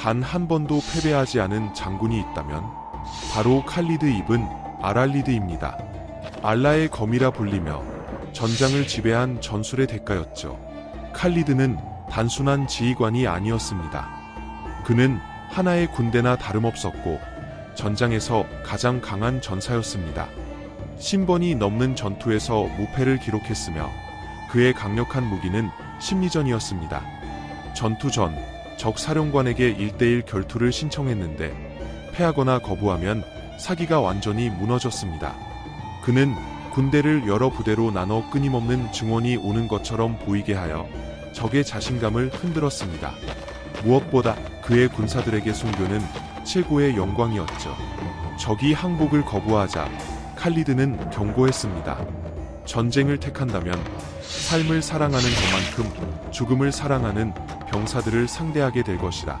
단 한 번도 패배하지 않은 장군이 있다면 바로 칼리드 입은 아랄리드입니다. 알라의 검이라 불리며 전장을 지배한 전술의 대가였죠. 칼리드는 단순한 지휘관이 아니었습니다. 그는 하나의 군대나 다름없었고 전장에서 가장 강한 전사였습니다. 신번이 넘는 전투에서 무패를 기록했으며 그의 강력한 무기는 심리전이었습니다. 전투 전 적 사령관에게 1대1 결투를 신청했는데 패하거나 거부하면 사기가 완전히 무너졌습니다. 그는 군대를 여러 부대로 나눠 끊임없는 증원이 오는 것처럼 보이게 하여 적의 자신감을 흔들었습니다. 무엇보다 그의 군사들에게 순교는 최고의 영광이었죠. 적이 항복을 거부하자 칼리드는 경고했습니다. 전쟁을 택한다면 삶을 사랑하는 것만큼 죽음을 사랑하는 병사들을 상대하게 될 것이다.